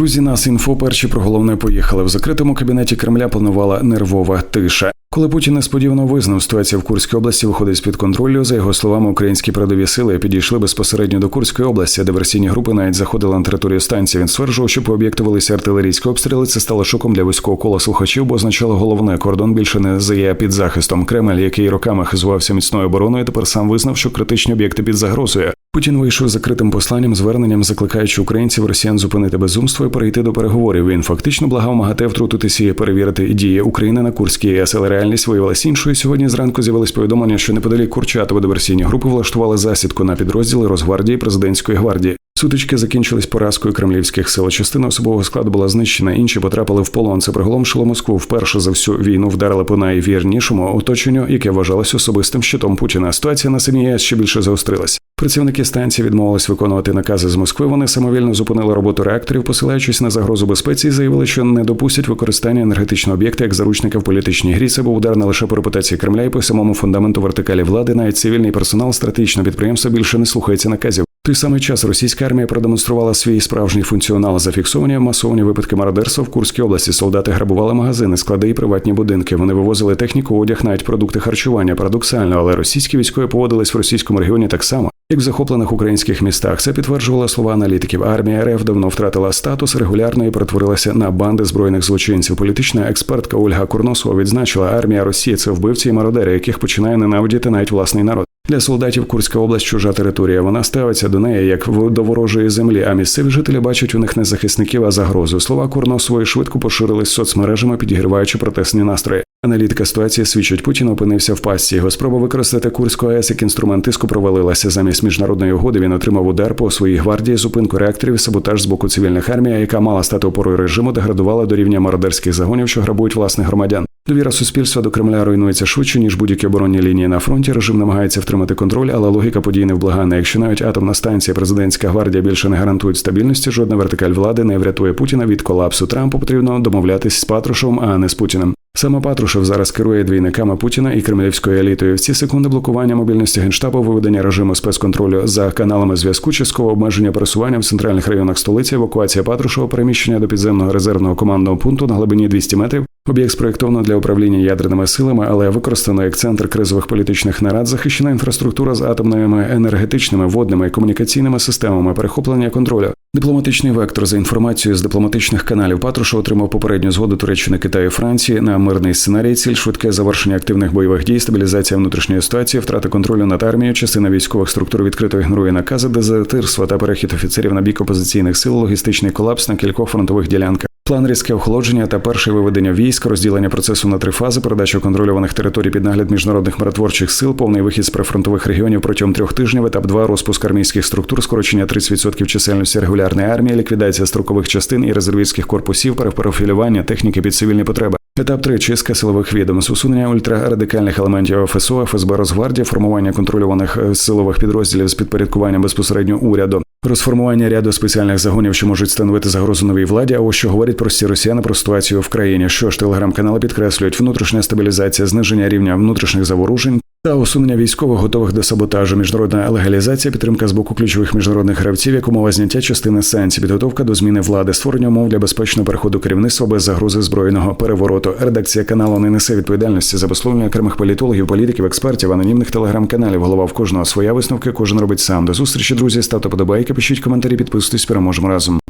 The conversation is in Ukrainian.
Друзі, нас інфо перші про головне поїхали. В закритому кабінеті Кремля панувала нервова тиша. Коли Путін несподівано визнав, ситуація в Курській області виходить з під контролю. За його словами, українські передові сили підійшли безпосередньо до Курської області, де версійні групи навіть заходили на територію станції. Він стверджував, що по об'єкту велися артилерійські обстріли. Це стало шоком для вузького кола слухачів, бо означало головне кордон більше не зає під захистом. Кремль, який роками хизувався міцною обороною, тепер сам визнав, що критичні об'єкти під загрозою. Путін вийшов закритим посланням, зверненням, закликаючи українців росіян зупинити безумство і перейти до переговорів. Він фактично благав МАГАТЕ втрутитися і перевірити дії України на Курській ЄС, але реальність виявилася іншою. Сьогодні зранку з'явилось повідомлення, що неподалік Курчатова диверсійні групи влаштували засідку на підрозділи Росгвардії президентської гвардії. Сутички закінчились поразкою кремлівських сил. Частина особового складу була знищена, інші потрапили в полон. Це приголомшило Москву. Вперше за всю війну вдарили по найвірнішому оточенню, яке вважалось особистим щитом Путіна. Ситуація на самій АЕС ще більше загострилась. Працівники станції відмовились виконувати накази з Москви. Вони самовільно зупинили роботу реакторів, посилаючись на загрозу безпеці, і заявили, що не допустять використання енергетичного об'єкта як заручника в політичній грі. Це був удар не лише по репутації Кремля і по самому фундаменту вертикалі влади. Навіть цивільний персонал стратегічного підприємства більше не слухається наказів. Той самий час російська армія продемонструвала свій справжній функціонал. Зафіксовані масовані випадки мародерства в Курській області. Солдати грабували магазини, склади і приватні будинки. Вони вивозили техніку, одяг, навіть продукти харчування. Парадоксально, але російські військові поводились в російському регіоні так само. Як в захоплених українських містах це підтверджувала слова аналітиків. Армія РФ давно втратила статус регулярно і перетворилася на банди збройних злочинців. Політична експертка Ольга Курносова відзначила, армія Росії це вбивці і мародери, яких починає ненавидіти навіть власний народ. Для солдатів Курська область чужа територія. Вона ставиться до неї як до ворожої землі. А місцеві жителі бачать у них не захисників, а загрозу. Слова Курносової швидко поширились соцмережами, підігріваючи протестні настрої. Аналітика ситуації свідчить, Путін опинився в пастці. Його спроба використати Курську АЕС як інструмент тиску провалилася. Замість міжнародної угоди він отримав удар по своїй гвардії, зупинку реакторів, саботаж з боку цивільних армій, яка мала стати опорою режиму, деградувала до рівня мародерських загонів, що грабують власних громадян. Довіра суспільства до Кремля руйнується швидше ніж будь-які оборонні лінії на фронті. Режим намагається втримати контроль, але логіка подій невблагана. Якщо навіть атомна станція, президентська гвардія більше не гарантують стабільності, жодна вертикаль влади не врятує Путіна від колапсу. Трампу потрібно домовлятись з Патрушевим, а не з Путіним. Саме Патрушев зараз керує двійниками Путіна і кремлівською елітою. В ці секунди блокування мобільності генштабу, виведення режиму спецконтролю за каналами зв'язку, частково обмеження пересування в центральних районах столиці, евакуація Патрушева, переміщення до підземного резервного командного пункту на глибині 200 метрів. Об'єкт спроєктовано для управління ядерними силами, але використано як центр кризових політичних нарад, захищена інфраструктура з атомними енергетичними, водними і комунікаційними системами, перехоплення контролю. Дипломатичний вектор за інформацією з дипломатичних каналів Патруша отримав попередню згоду Туреччини, Китаю, і Франції на мирний сценарій, ціль швидке завершення активних бойових дій, стабілізація внутрішньої ситуації, втрата контролю над армією, частина військових структур відкрито ігнорує накази, дезертирство та перехід офіцерів на бік опозиційних сил, логістичний колапс на кількох фронтових ділянках. План різке охолодження та перше виведення військ, розділення процесу на три фази, передача контрольованих територій під нагляд міжнародних миротворчих сил, повний вихід з прифронтових регіонів протягом трьох тижнів, етап 2 розпуск армійських структур, скорочення 30% чисельності регулярної армії, ліквідація строкових частин і резервістських корпусів, перепрофілювання техніки під цивільні потреби. Етап 3. чистка силових відомств, усунення ультрарадикальних елементів ФСО, ФСБ Росгвардії, формування контрольованих силових підрозділів з підпорядкуванням безпосередньо уряду, розформування ряду спеціальних загонів, що можуть становити загрозу новій владі. А ось що говорять прості росіяни про ситуацію в країні. Що ж телеграм-канали підкреслюють внутрішня стабілізація, зниження рівня внутрішніх заворушень. Та усунення військових готових до саботажу, міжнародна легалізація, підтримка з боку ключових міжнародних гравців, як умова зняття частини санкцій, підготовка до зміни влади, створення умов для безпечного переходу керівництва без загрози збройного перевороту. Редакція каналу не несе відповідальності за висловлення окремих політологів, політиків, експертів, анонімних телеграм-каналів. Голова в кожного своя висновки, кожен робить сам. До зустрічі, друзі. Ставте подобайки, пишіть коментарі, підписуйтесь, переможемо разом.